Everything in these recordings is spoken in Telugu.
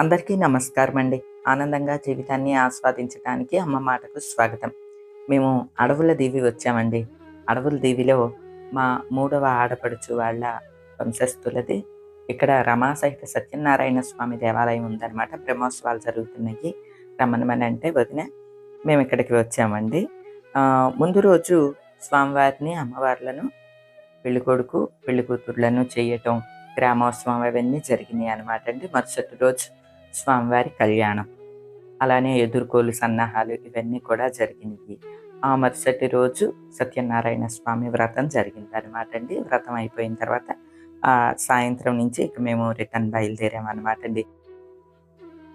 అందరికీ నమస్కారం అండి ఆనందంగా జీవితాన్ని ఆస్వాదించడానికి అమ్మ మాటకు స్వాగతం. మేము అడవుల దీవి వచ్చామండి. అడవుల దీవిలో మా మూడవ ఆడపడుచు వాళ్ళ వంశస్థులది. ఇక్కడ రమాసహిత సత్యనారాయణ స్వామి దేవాలయం ఉందన్నమాట. బ్రహ్మోత్సవాలు జరుగుతున్నాయి. రమణమని అంటే వదిన మేము ఇక్కడికి వచ్చామండి. ముందు రోజు స్వామివారిని అమ్మవార్లను పెళ్ళి కొడుకు పెళ్ళి కూతుర్లను చేయటం గ్రామోత్సవం అవన్నీ జరిగినాయి అనమాట అండి. మరుసటి రోజు స్వామివారి కళ్యాణం. అలానే ఎదుర్కోలు సన్నాహాలు ఇవన్నీ కూడా జరిగినాయి ఆ మరుసటి రోజు సత్యనారాయణ స్వామి వ్రతం జరిగింది అనమాట అండి. వ్రతం అయిపోయిన తర్వాత ఆ సాయంత్రం నుంచి ఇక మేము రిటర్న్ బయలుదేరామన్నమాట అండి.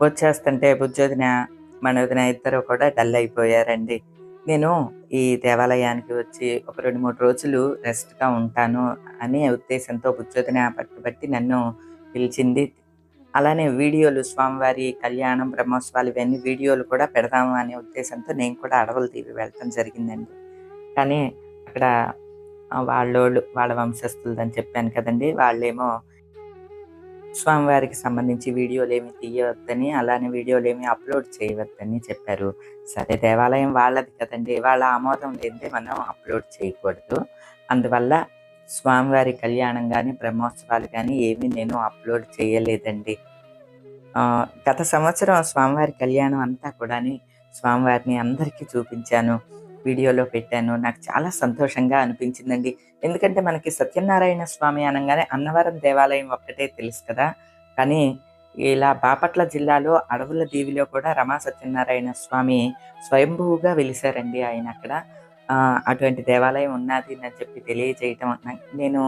వచ్చేస్తుంటే బుజ్జోదిన మనోదిన ఇద్దరు కూడా డల్ అయిపోయారండి. నేను ఈ దేవాలయానికి వచ్చి ఒక రెండు మూడు రోజులు రెస్ట్గా ఉంటాను అనే ఉద్దేశంతో బుజ్జోదిన పట్టుబట్టి నన్ను పిలిచింది అలానే వీడియోలు స్వామివారి కళ్యాణం బ్రహ్మోత్సవాలు ఇవన్నీ వీడియోలు కూడా పెడదాము అనే ఉద్దేశంతో నేను కూడా అడవులు తీవి వెళ్ళటం జరిగిందండి. కానీ అక్కడ వాళ్ళోళ్ళు వాళ్ళ వంశస్థులదని చెప్పాను కదండి వాళ్ళేమో స్వామివారికి సంబంధించి వీడియోలు ఏమి తీయవద్దని అలానే వీడియోలు ఏమి అప్లోడ్ చేయవద్దని చెప్పారు. సరే దేవాలయం వాళ్ళది కదండి వాళ్ళ ఆమోదం లేదే మనం అప్లోడ్ చేయకూడదు. అందువల్ల స్వామివారి కళ్యాణం కానీ బ్రహ్మోత్సవాలు కానీ ఏమీ నేను అప్లోడ్ చేయలేదండి. గత సంవత్సరం స్వామివారి కళ్యాణం అంతా కూడా స్వామివారిని అందరికీ చూపించాను వీడియోలో పెట్టాను. నాకు చాలా సంతోషంగా అనిపించిందండి. ఎందుకంటే మనకి సత్యనారాయణ స్వామి అనగానే అన్నవరం దేవాలయం ఒక్కటే తెలుసు కదా. కానీ ఇలా బాపట్ల జిల్లాలో అడవుల దీవిలో కూడా రమా సత్యనారాయణ స్వామి స్వయంభూగా వెలిశారండి ఆయన అక్కడ. అటువంటి దేవాలయం ఉన్నది అని చెప్పి తెలియజేయటం నేను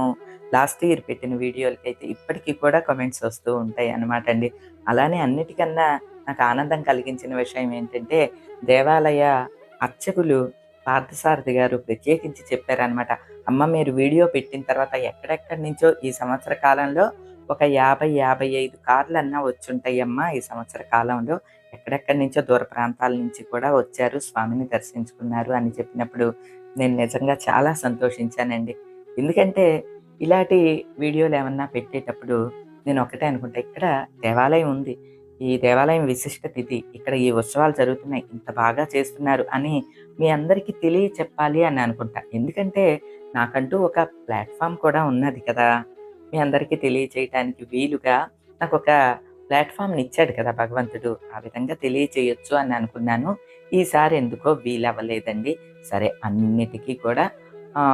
లాస్ట్ ఇయర్ పెట్టిన వీడియోలకి అయితే ఇప్పటికీ కూడా కామెంట్స్ వస్తూ ఉంటాయి అన్నమాట అండి. అలానే అన్నిటికన్నా నాకు ఆనందం కలిగించిన విషయం ఏంటంటే దేవాలయ అర్చకులు పార్థసారథి గారు ప్రత్యేకించి చెప్పారనమాట అమ్మ మీరు వీడియో పెట్టిన తర్వాత ఎక్కడెక్కడి నుంచో ఈ సంవత్సర కాలంలో ఒక యాభై యాభై ఐదు కార్లు అన్నా వచ్చుంటాయమ్మా ఈ సంవత్సర కాలంలో. ఎక్కడెక్కడి నుంచో దూర ప్రాంతాల నుంచి కూడా వచ్చారు స్వామిని దర్శించుకున్నారు అని చెప్పినప్పుడు నేను నిజంగా చాలా సంతోషించానండి. ఎందుకంటే ఇలాంటి వీడియోలు ఏమన్నా పెట్టేటప్పుడు నేను ఒకటే అనుకుంటా ఇక్కడ దేవాలయం ఉంది ఈ దేవాలయం విశిష్టత ఇది ఇక్కడ ఈ ఉత్సవాలు జరుగుతున్నాయి ఇంత బాగా చేస్తున్నారు అని మీ అందరికీ తెలియ చెప్పాలి అని అనుకుంటా. ఎందుకంటే నాకంటూ ఒక ప్లాట్ఫామ్ కూడా ఉన్నది కదా మీ అందరికీ తెలియచేయటానికి వీలుగా నాకు ఒక ప్లాట్ఫామ్ని ఇచ్చాడు కదా భగవంతుడు. ఆ విధంగా తెలియచేయొచ్చు అని అనుకున్నాను. ఈసారి ఎందుకో వీలవ్వలేదండి. సరే అన్నిటికీ కూడా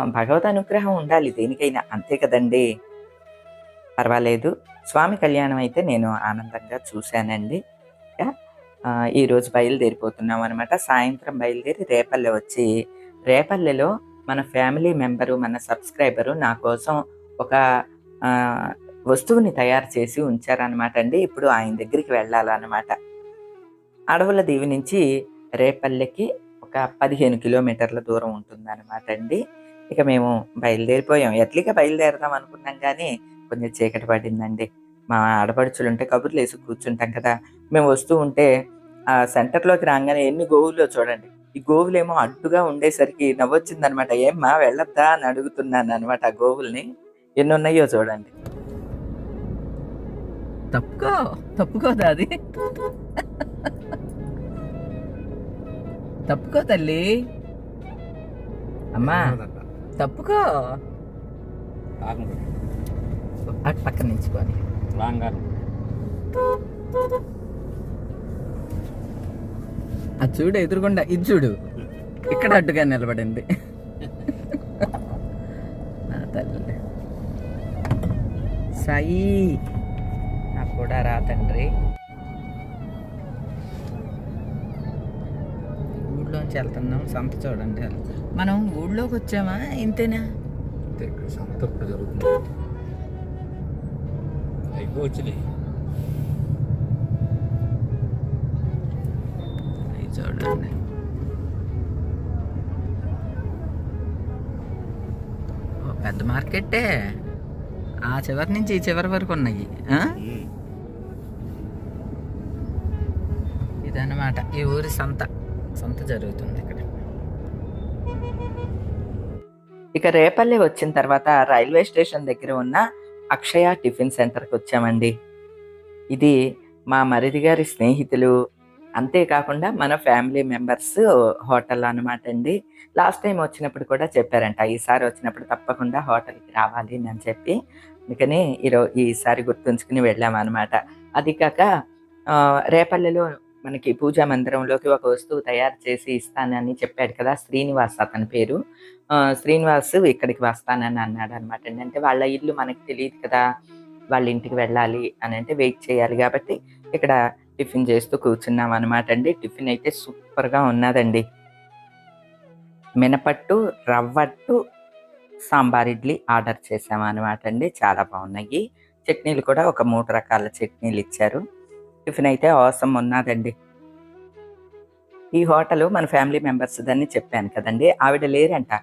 భగవద్ అనుగ్రహం ఉండాలి దేనికైనా. అంతే కదండి. పర్వాలేదు. స్వామి కళ్యాణం అయితే నేను ఆనందంగా చూశానండి. ఈరోజు బయలుదేరిపోతున్నాం అనమాట సాయంత్రం బయలుదేరి రేపల్లె వచ్చి రేపల్లెలో మన ఫ్యామిలీ మెంబరు మన సబ్స్క్రైబరు నా కోసం ఒక వస్తువుని తయారు చేసి ఉంచారనమాట అండి. ఇప్పుడు ఆయన దగ్గరికి వెళ్ళాలన్నమాట. అడవుల దీవి నుంచి రేపల్లెకి ఒక పదిహేను కిలోమీటర్ల దూరం ఉంటుందన్నమాట అండి. ఇక మేము బయలుదేరిపోయాం. ఎట్లీగా బయలుదేరదాం అనుకున్నాం కానీ కొంచెం చీకటి పడిందండి. మా ఆడపడుచులు ఉంటే కబుర్లు వేసి కూర్చుంటాం కదా. మేము వస్తూ ఉంటే ఆ సెంటర్లోకి రాగానే ఎన్ని గోవులో చూడండి. ఈ గోవులేమో అడ్డుగా ఉండేసరికి నవ్వొచ్చిందనమాట ఏమ్మా వెళ్ళొద్దా? అని అడుగుతున్నాను అనమాట ఆ గోవుల్ని. ఎన్ని ఉన్నాయో చూడండి. తప్పుకో తప్పుకోదా అది తప్పుకో తల్లి. అమ్మా తప్పుకో. అటు పక్కన నించుకొని అది చూడు ఎదురుగుండా ఇది చూడు. ఇక్కడ అడ్డుగా నిలబడింది. నా తల్లి. సాయి. కూడా రా తండ్రి. ఊళ్ళోంచి వెళ్తున్నాం సంత చూడండి మనం ఊళ్ళోకి వచ్చామా? ఇంతేనా? సంత ఇప్పుడు జరుగుతుంది. అయిపోవచ్చులే చూడండి. పెద్ద మార్కెట్టే. ఆ చివరి నుంచి ఈ చివరి వరకు ఉన్నాయి. అనమాట ఈ ఊరి సంత. సంత జరుగుతుంది ఇక్కడ. ఇక రేపల్లి వచ్చిన తర్వాత రైల్వే స్టేషన్ దగ్గర ఉన్న అక్షయ టిఫిన్ సెంటర్కి వచ్చామండి. ఇది మా మరిది గారి స్నేహితులు అంతేకాకుండా మన ఫ్యామిలీ మెంబర్స్ హోటల్ అనమాట అండి. లాస్ట్ టైం వచ్చినప్పుడు కూడా చెప్పారంట ఈసారి వచ్చినప్పుడు తప్పకుండా హోటల్కి రావాలి అని చెప్పి. అందుకని ఈరోజు ఈసారి గుర్తుంచుకుని వెళ్ళామన్నమాట. అది కాక రేపల్లెలో మనకి పూజా మందిరంలోకి ఒక వస్తువు తయారు చేసి ఇస్తానని చెప్పాడు కదా శ్రీనివాస్ అతని పేరు. ఆ, శ్రీనివాస్ ఇక్కడికి వస్తానని అన్నాడు అనమాట అంటే వాళ్ళ ఇల్లు మనకి తెలియదు కదా వాళ్ళ ఇంటికి వెళ్ళాలి అని అంటే వెయిట్ చేయాలి కాబట్టి ఇక్కడ టిఫిన్ చేస్తూ కూర్చున్నాం అనమాట అండి. టిఫిన్ అయితే సూపర్గా ఉన్నదండి. మినపట్టు రవ్వట్టు సాంబార్ ఇడ్లీ ఆర్డర్ చేసాము అనమాట అండి. చాలా బాగున్నాయి. చట్నీలు కూడా ఒక మూడు రకాల చట్నీలు ఇచ్చారు. టిఫిన్ అయితే అవసరం ఉన్నదండి. ఈ హోటల్ మన ఫ్యామిలీ మెంబర్స్ దాన్ని చెప్పాను కదండి. ఆవిడ లేరంట.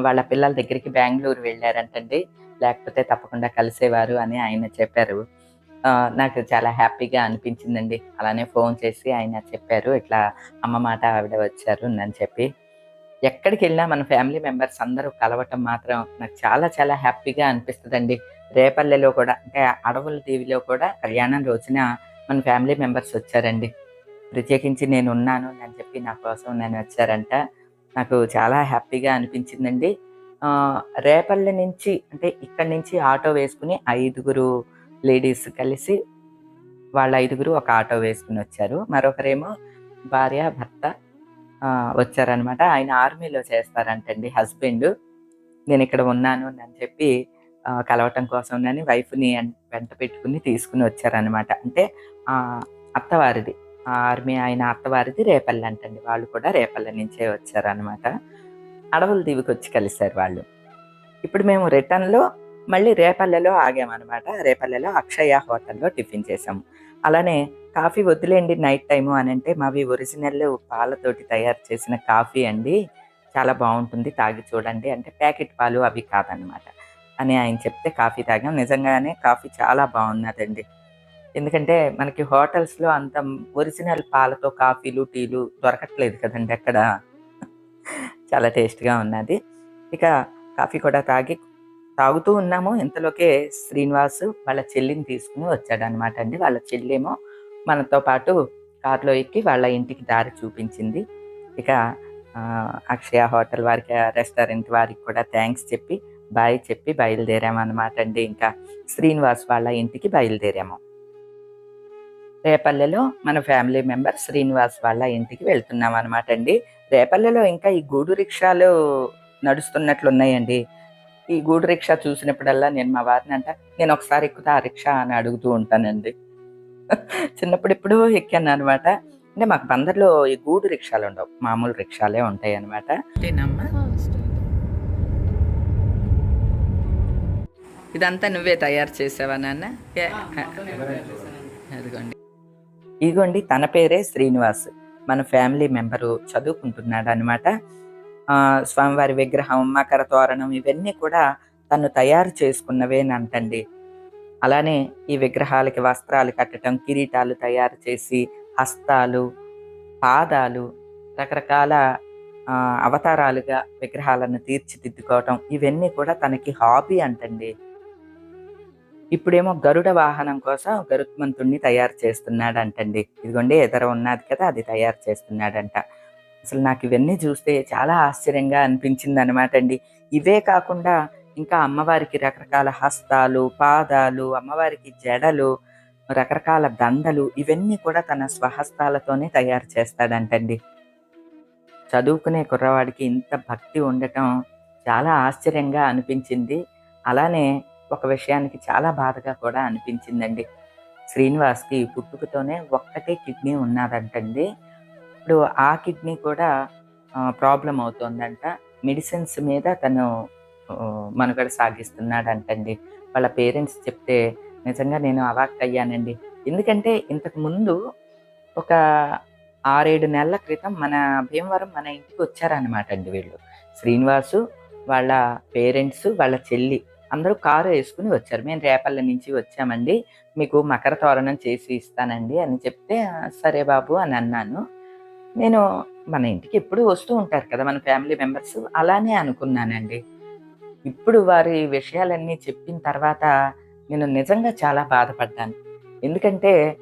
వాళ్ళ పిల్లల దగ్గరికి బెంగళూరు వెళ్ళారంటండి. లేకపోతే తప్పకుండా కలిసేవారు అని ఆయన చెప్పారు. ఆ, నాకు చాలా హ్యాపీగా అనిపించిందండి. అలానే ఫోన్ చేసి ఆయన చెప్పారు. ఇట్లా అమ్మ మాట ఆవిడ వచ్చారు అని చెప్పి. ఎక్కడికి వెళ్ళినా మన ఫ్యామిలీ మెంబర్స్ అందరూ కలవటం మాత్రం నాకు చాలా చాలా హ్యాపీగా అనిపిస్తుందండి. రేపల్లెలో కూడా అంటే అడవుల టీవీలో కూడా కళ్యాణం రోజున మన ఫ్యామిలీ మెంబర్స్ వచ్చారండి. ప్రత్యేకించి నేను ఉన్నాను అని చెప్పి నా కోసం నేను వచ్చారంట. నాకు చాలా హ్యాపీగా అనిపించిందండి. రేపల్లి రేపల్లె నుంచి అంటే ఇక్కడి నుంచి ఆటో వేసుకుని ఐదుగురు లేడీస్ కలిసి వాళ్ళ ఐదుగురు ఒక ఆటో వేసుకుని వచ్చారు. మరొకరేమో భార్య భర్త వచ్చారనమాట ఆయన ఆర్మీలో చేస్తారంటండి హస్బెండ్. నేను ఇక్కడ ఉన్నాను అని చెప్పి కలవటం కోసం నని వైఫ్ని వెంట పెట్టుకుని తీసుకుని వచ్చారనమాట అంటే అత్తవారిది. ఆర్మీ ఆయన అత్తవారిది రేపల్లె అంటండి వాళ్ళు కూడా రేపల్లె నుంచే వచ్చారనమాట అడవుల దీవికి వచ్చి కలిశారు వాళ్ళు. ఇప్పుడు మేము రిటర్న్లో మళ్ళీ రేపల్లెలో ఆగామన్నమాట. రేపల్లెలో అక్షయ హోటల్లో టిఫిన్ చేసాము అలానే కాఫీ వదిలేండి నైట్ టైము అని అంటే మావి ఒరిజినల్ పాలతోటి తయారు చేసిన కాఫీ అండి. చాలా బాగుంటుంది. తాగి చూడండి. అంటే ప్యాకెట్ పాలు అవి కాదనమాట అని ఆయన చెప్తే కాఫీ తాగాం. నిజంగానే కాఫీ చాలా బాగున్నదండి. ఎందుకంటే మనకి హోటల్స్లో అంత ఒరిజినల్ పాలతో కాఫీలు టీలు దొరకట్లేదు కదండి అక్కడ. చాలా టేస్ట్గా ఉన్నది. ఇక కాఫీ కూడా తాగి తాగుతూ ఉన్నాము. ఇంతలోకే శ్రీనివాస్ వాళ్ళ చెల్లిని తీసుకుని వచ్చాడు అనమాట అండి. వాళ్ళ చెల్లేమో మనతో పాటు కారులో ఎక్కి వాళ్ళ ఇంటికి దారి చూపించింది. ఇక అక్షయ హోటల్ వారికి రెస్టారెంట్ వారికి కూడా థ్యాంక్స్ చెప్పి బాయ్ చెప్పి బయలుదేరాము అనమాట అండి ఇంకా శ్రీనివాస్ వాళ్ళ ఇంటికి బయలుదేరాము. రేపల్లెలో మన ఫ్యామిలీ మెంబర్ శ్రీనివాస్ వాళ్ళ ఇంటికి వెళ్తున్నాం అనమాట అండి రేపల్లెలో ఇంకా ఈ గూడు రిక్షాలు నడుస్తున్నట్లు ఉన్నాయండి ఈ గూడు రిక్షా చూసినప్పుడల్లా నేను మా వారిని అంట నేను ఒకసారి ఎక్కుతా ఆ రిక్షా అని అడుగుతూ ఉంటానండి. చిన్నప్పుడు ఎప్పుడూ ఎక్కాను అనమాట అంటే మాకు బందర్లో ఈ గూడు రిక్షాలు ఉండవు మామూలు రిక్షాలే ఉంటాయి అనమాట ఇదంతా నువ్వే తయారు చేసావా నాన్న? అదిగోండి. ఇదిగోండి తన పేరే శ్రీనివాస్. మన ఫ్యామిలీ మెంబరు చదువుకుంటున్నాడు అనమాట స్వామివారి విగ్రహం మకర తోరణం ఇవన్నీ కూడా తను తయారు చేసుకున్నవేనంటండి. అలానే ఈ విగ్రహాలకి వస్త్రాలు కట్టడం కిరీటాలు తయారు చేసి హస్తాలు పాదాలు రకరకాల అవతారాలుగా విగ్రహాలను తీర్చిదిద్దుకోవటం ఇవన్నీ కూడా తనకి హాబీ అంటండి. ఇప్పుడేమో గరుడ వాహనం కోసం గరుత్మంతుణ్ణి తయారు చేస్తున్నాడు అంటండి ఇదిగోండి ఎదర ఉన్నది కదా అది తయారు చేస్తున్నాడంట. అసలు నాకు ఇవన్నీ చూస్తే చాలా ఆశ్చర్యంగా అనిపించింది అనమాట అండి ఇవే కాకుండా ఇంకా అమ్మవారికి రకరకాల హస్తాలు పాదాలు అమ్మవారికి జడలు రకరకాల దండలు ఇవన్నీ కూడా తన స్వహస్తాలతోనే తయారు చేస్తాడంటండి. చదువుకునే కుర్రవాడికి ఇంత భక్తి ఉండటం చాలా ఆశ్చర్యంగా అనిపించింది. అలానే ఒక విషయానికి చాలా బాధగా కూడా అనిపించిందండి. శ్రీనివాస్కి పుట్టుకతోనే ఒక్కటే కిడ్నీ ఉన్నదంటండి. ఇప్పుడు ఆ కిడ్నీ కూడా ప్రాబ్లం అవుతోందంట. మెడిసిన్స్ మీద తను మనుగడ సాగిస్తున్నాడంటండి. వాళ్ళ పేరెంట్స్ చెప్తే నిజంగా నేను అవాక్ అయ్యానండి. ఎందుకంటే ఇంతకు ముందు ఒక ఆరేడు నెలల క్రితం మన భీమవరం మన ఇంటికి వచ్చారనమాట అండి వీళ్ళు. శ్రీనివాసు వాళ్ళ పేరెంట్స్ వాళ్ళ చెల్లి అందరూ కారు వేసుకుని వచ్చారు. మేము రేపల్ల నుంచి వచ్చామండి. మీకు మకర తోరణం చేసి ఇస్తానండి అని చెప్తే సరే బాబు అని అన్నాను. నేను మన ఇంటికి ఎప్పుడు వస్తూ ఉంటారు కదా మన ఫ్యామిలీ మెంబర్స్ అలానే అనుకున్నానండి. ఇప్పుడు వారి విషయాలన్నీ చెప్పిన తర్వాత నేను నిజంగా చాలా బాధపడ్డాను. ఎందుకంటే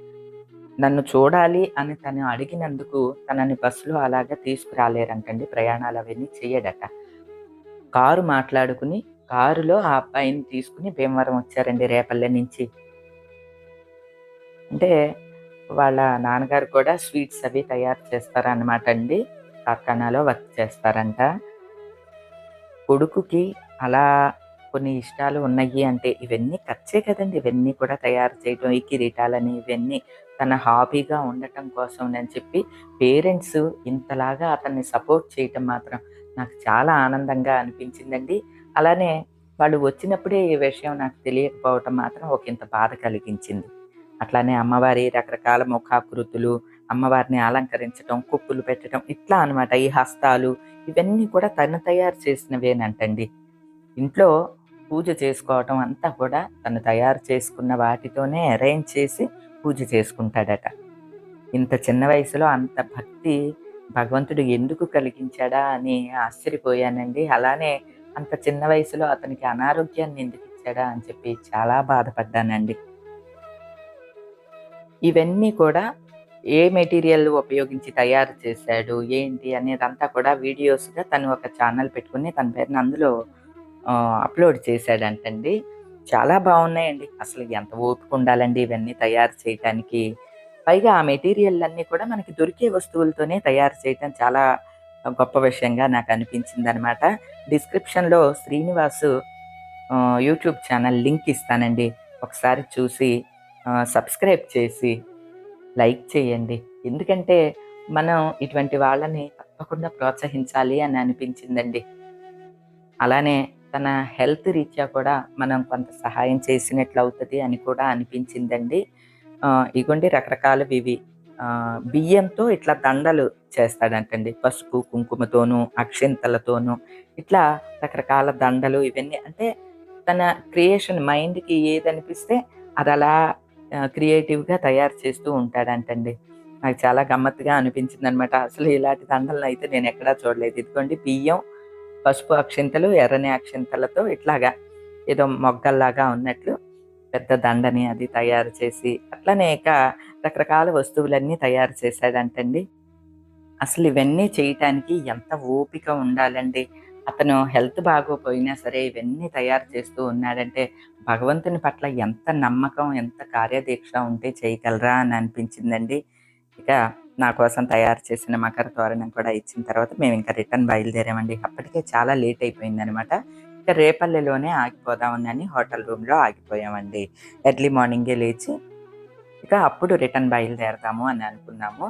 నన్ను చూడాలి అని తను అడిగినందుకు తనని బస్సులో అలాగా తీసుకురాలేరంటండి. ప్రయాణాలు అవన్నీ చేయడట. కారు మాట్లాడుకుని కారులో ఆ అబ్బాయిని తీసుకుని భీమవరం వచ్చారండి రేపల్లె నుంచి. అంటే వాళ్ళ నాన్నగారు కూడా స్వీట్స్ అవి తయారు చేస్తారనమాట అండి. కార్ఖానాలో వర్క్ చేస్తారంట. కొడుకుకి అలా కొన్ని ఇష్టాలు ఉన్నాయి అంటే ఇవన్నీ ఖర్చే కదండి. ఇవన్నీ కూడా తయారు చేయడం ఈ కిరీటాలని ఇవన్నీ తన హాబీగా ఉండటం కోసం అని చెప్పి పేరెంట్స్ ఇంతలాగా అతన్ని సపోర్ట్ చేయటం మాత్రం నాకు చాలా ఆనందంగా అనిపించిందండి. అలానే వాళ్ళు వచ్చినప్పుడే ఈ విషయం నాకు తెలియకపోవటం మాత్రం ఒక ఇంత బాధ కలిగించింది. అట్లానే అమ్మవారి రకరకాల ముఖాకృతులు అమ్మవారిని అలంకరించడం కుప్పులు పెట్టడం ఇట్లా అనమాట ఈ హస్తాలు ఇవన్నీ కూడా తను తయారు చేసినవేనంటండి. ఇంట్లో పూజ చేసుకోవటం అంతా కూడా తను తయారు చేసుకున్న వాటితోనే అరేంజ్ చేసి పూజ చేసుకుంటాడట. ఇంత చిన్న వయసులో అంత భక్తి భగవంతుడు ఎందుకు కలిగించాడా అని ఆశ్చర్యపోయానండి. అలానే అంత చిన్న వయసులో అతనికి అనారోగ్యాన్ని ఎందుకు ఇచ్చాడా అని చెప్పి చాలా బాధపడ్డానండి. ఇవన్నీ కూడా ఏ మెటీరియల్ ఉపయోగించి తయారు చేశాడు ఏంటి అనేదంతా కూడా వీడియోస్గా తను ఒక ఛానల్ పెట్టుకుని తన పేరుని అందులో అప్లోడ్ చేశాడంటండి. చాలా బాగున్నాయండి. అసలు ఎంత ఓపిక ఉండాలండి ఇవన్నీ తయారు చేయటానికి. పైగా ఆ మెటీరియల్ అన్నీ కూడా మనకి దొరికే వస్తువులతోనే తయారు చేయటం చాలా గొప్ప విషయంగా నాకు అనిపించింది అనమాట డిస్క్రిప్షన్లో శ్రీనివాసు యూట్యూబ్ ఛానల్ లింక్ ఇస్తానండి. ఒకసారి చూసి సబ్స్క్రైబ్ చేసి లైక్ చేయండి. ఎందుకంటే మనం ఇటువంటి వాళ్ళని తప్పకుండా ప్రోత్సహించాలి అని అనిపించిందండి. అలానే తన హెల్త్ రీత్యా కూడా మనం కొంత సహాయం చేసినట్లు అవుతుంది అని కూడా అనిపించిందండి. ఇగోండి రకరకాలవి ఇవి బియ్యంతో ఇట్లా దండలు చేస్తాడంటండి. పసుపు కుంకుమతోనూ అక్షింతలతోనూ ఇట్లా రకరకాల దండలు ఇవన్నీ అంటే తన క్రియేషన్ మైండ్కి ఏది అనిపిస్తే అది అలా క్రియేటివ్గా తయారు చేస్తూ ఉంటాడంటండి. నాకు చాలా గమ్మత్తుగా అనిపించింది అనమాట అసలు ఇలాంటి దండలను అయితే నేను ఎక్కడా చూడలేదు. ఇదిగోండి బియ్యం పసుపు అక్షింతలు ఎర్రని అక్షింతలతో ఇట్లాగా ఏదో మొగ్గల్లాగా ఉన్నట్లు పెద్ద దండని అది తయారు చేసి అట్లనే ఇక రకరకాల వస్తువులన్నీ తయారు చేశాడంటండి. అసలు ఇవన్నీ చేయటానికి ఎంత ఓపిక ఉండాలండి? అతను హెల్త్ బాగోపోయినా సరే ఇవన్నీ తయారు చేస్తూ ఉన్నాడంటే భగవంతుని పట్ల ఎంత నమ్మకం ఎంత కార్యదీక్ష ఉంటే చేయగలరా అని అనిపించిందండి. ఇక నా కోసం తయారు చేసిన మకర తోరణం కూడా ఇచ్చిన తర్వాత మేము ఇంకా రిటర్న్ బయలుదేరామండి. అప్పటికే చాలా లేట్ అయిపోయింది అనమాట ఇక రేపల్లెలోనే ఆగిపోదామని హోటల్ రూమ్లో ఆగిపోయామండి. ఎర్లీ మార్నింగే లేచి ఇక అప్పుడు రిటర్న్ బయలుదేరదాము అని అనుకున్నాము.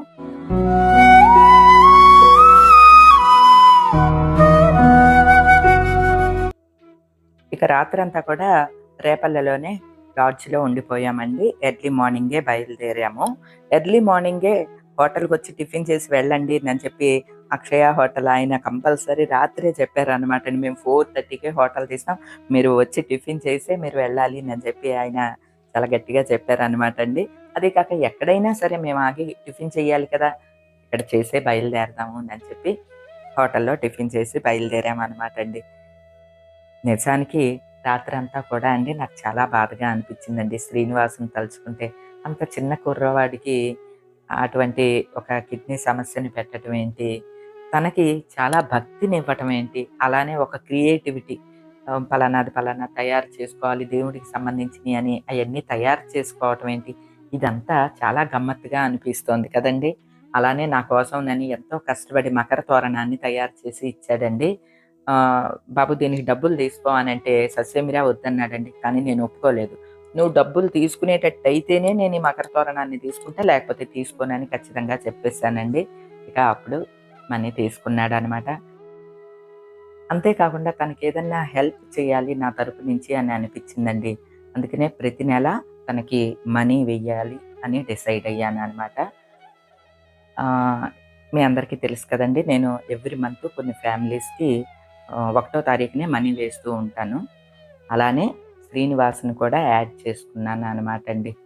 ఇక రాత్రంతా కూడా రేపల్లెలోనే లాడ్జ్లో ఉండిపోయామండి. ఎర్లీ మార్నింగే బయలుదేరాము. ఎర్లీ మార్నింగే హోటల్కి వచ్చి టిఫిన్ చేసి వెళ్ళండి అని చెప్పి అక్షయ హోటల్ ఆయన కంపల్సరీ రాత్రే చెప్పారనమాట మేము ఫోర్ థర్టీకే హోటల్ తీసాం మీరు వచ్చి టిఫిన్ చేసే మీరు వెళ్ళాలి అని చెప్పి ఆయన చాలా గట్టిగా చెప్పారనమాట అండి. అదే కాక ఎక్కడైనా సరే మేము ఆగి టిఫిన్ చేయాలి కదా ఇక్కడ చేసే బయలుదేరదాము అని చెప్పి హోటల్లో టిఫిన్ చేసి బయలుదేరామన్నమాట అండి. నిజానికి రాత్రి అంతా కూడా అండి నాకు చాలా బాధగా అనిపించిందండి. శ్రీనివాసుని తలుచుకుంటే అంత చిన్న కుర్రవాడికి అటువంటి ఒక కిడ్నీ సమస్యని పెట్టడం ఏంటి? తనకి చాలా భక్తిని ఇవ్వటం ఏంటి? అలానే ఒక క్రియేటివిటీ పలానాది పలానా తయారు చేసుకోవాలి దేవుడికి సంబంధించినవి అని అవన్నీ తయారు చేసుకోవటం ఏంటి? ఇదంతా చాలా గమ్మత్తుగా అనిపిస్తోంది కదండి. అలానే నా కోసం నేను ఎంతో కష్టపడి మకర తోరణాన్ని తయారు చేసి ఇచ్చాడండి. బాబు దీనికి డబ్బులు తీసుకో అని అంటే సస్యమిరా వద్దన్నాడండి కానీ నేను ఒప్పుకోలేదు. నువ్వు డబ్బులు తీసుకునేటట్టు అయితేనే నేను ఈ మకర తోరణాన్ని తీసుకుంటా లేకపోతే తీసుకోనని ఖచ్చితంగా చెప్పేశానండి. ఇక అప్పుడు మనీ తీసుకున్నాడు అనమాట అంతేకాకుండా తనకి ఏదన్నా హెల్ప్ చేయాలి నా తరపు నుంచి అని అనిపించిందండి. అందుకనే ప్రతి నెల తనకి మనీ వెయ్యాలి అని డిసైడ్ అయ్యాను అనమాట మీ అందరికీ తెలుసు కదండి నేను ఎవ్రీ మంత్ కొన్ని ఫ్యామిలీస్కి ఒకటో తారీఖునే మనీ వేస్తూ ఉంటాను. అలానే శ్రీనివాస్ని కూడా యాడ్ చేసుకున్నాను అనమాట అండి.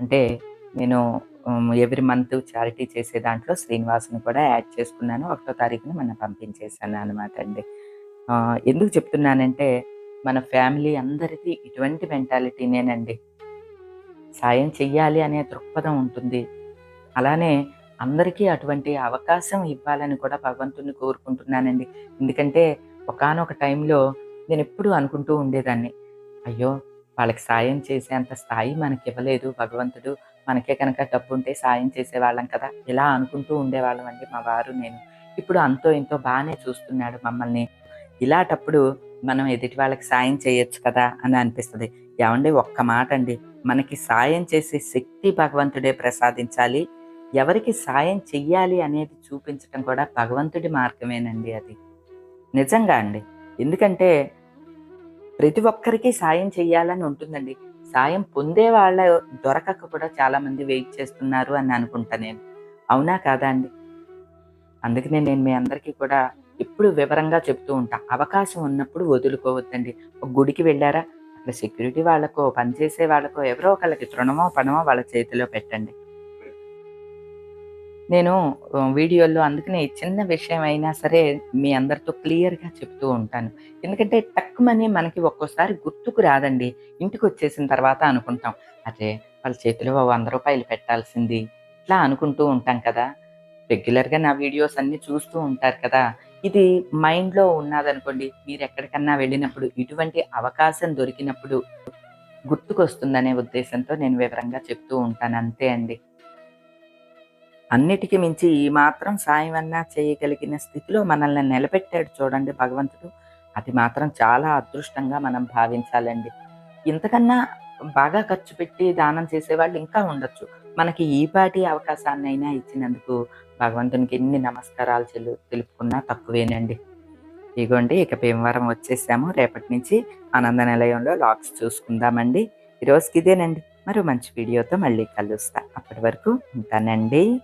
అంటే నేను ఎవ్రీ మంత్ చారిటీ చేసే దాంట్లో శ్రీనివాస్ని కూడా యాడ్ చేసుకున్నాను. ఒకటో తారీఖున మనం పంపించేశాను అనమాట అండి. ఎందుకు చెప్తున్నానంటే మన ఫ్యామిలీ అందరికీ ఇటువంటి మెంటాలిటీనేనండి. సాయం చెయ్యాలి అనే దృక్పథం ఉంటుంది. అలానే అందరికీ అటువంటి అవకాశం ఇవ్వాలని కూడా భగవంతుని కోరుకుంటున్నానండి. ఎందుకంటే ఒకానొక టైంలో నేను ఎప్పుడూ అనుకుంటూ ఉండేదాన్ని. అయ్యో వాళ్ళకి సాయం చేసేంత స్థాయి మనకి ఇవ్వలేదు భగవంతుడు మనకే కనుక డబ్బు ఉంటే సాయం చేసేవాళ్ళం కదా. ఇలా అనుకుంటూ ఉండేవాళ్ళం అండి మా వారు నేను. ఇప్పుడు అంతో ఇంతో బాగానే చూస్తున్నాడు మమ్మల్ని. ఇలాటప్పుడు మనం ఎదుటి వాళ్ళకి సాయం చేయొచ్చు కదా అని అనిపిస్తుంది. ఏమండి ఒక్క మాట అండి మనకి సాయం చేసే శక్తి భగవంతుడే ప్రసాదించాలి. ఎవరికి సాయం చెయ్యాలి అనేది చూపించడం కూడా భగవంతుడి మార్గమేనండి అది. నిజంగా అండి. ఎందుకంటే ప్రతి ఒక్కరికి సాయం చేయాలని ఉంటుందండి. సాయం పొందే వాళ్ళ దొరకక కూడా చాలామంది వెయిట్ చేస్తున్నారు అని అనుకుంటా నేను. అవునా కాదా అండి? అందుకనే నేను మీ అందరికీ కూడా ఎప్పుడు వివరంగా చెప్తూ ఉంటా. అవకాశం ఉన్నప్పుడు వదులుకోవద్దండి. ఒక గుడికి వెళ్ళారా? అక్కడ సెక్యూరిటీ వాళ్ళకో పనిచేసే వాళ్ళకో ఎవరో ఒకళ్ళకి తృణమో పణమో వాళ్ళ చేతిలో పెట్టండి. నేను వీడియోలో వీడియోల్లో అందుకనే చిన్న విషయం అయినా సరే మీ అందరితో క్లియర్గా చెప్తూ ఉంటాను. ఎందుకంటే టక్కుమని మనకి ఒక్కోసారి గుర్తుకు రాదండి. ఇంటికి వచ్చేసిన తర్వాత అనుకుంటాం. అదే వాళ్ళ చేతిలో వంద రూపాయలు పెట్టాల్సింది. ఇట్లా అనుకుంటూ ఉంటాం కదా. రెగ్యులర్గా నా వీడియోస్ అన్నీ చూస్తూ ఉంటారు కదా. ఇది మైండ్లో ఉన్నదనుకోండి మీరు ఎక్కడికన్నా వెళ్ళినప్పుడు ఇటువంటి అవకాశం దొరికినప్పుడు గుర్తుకొస్తుందనే ఉద్దేశంతో నేను వివరంగా చెప్తూ ఉంటాను. అంతే అండి. అన్నిటికీ మించి ఈ మాత్రం సాయం అన్నా చేయగలిగిన స్థితిలో మనల్ని నిలబెట్టాడు చూడండి భగవంతుడు. అది మాత్రం చాలా అదృష్టంగా మనం భావించాలండి. ఇంతకన్నా బాగా ఖర్చు పెట్టి దానం చేసేవాళ్ళు ఇంకా ఉండొచ్చు. మనకి ఈపాటి అవకాశాన్నైనా ఇచ్చినందుకు భగవంతునికి ఎన్ని నమస్కారాలు చెల్లు తెలుపుకున్నా తక్కువేనండి. ఇగోండి ఇక భీమవరం వచ్చేసాము. రేపటి నుంచి ఆనంద నిలయంలో లాక్స్ చూసుకుందామండి. ఈరోజుకి ఇదేనండి. మరో మంచి వీడియోతో మళ్ళీ కలుస్తా. అప్పటి వరకు ఉంటానండి.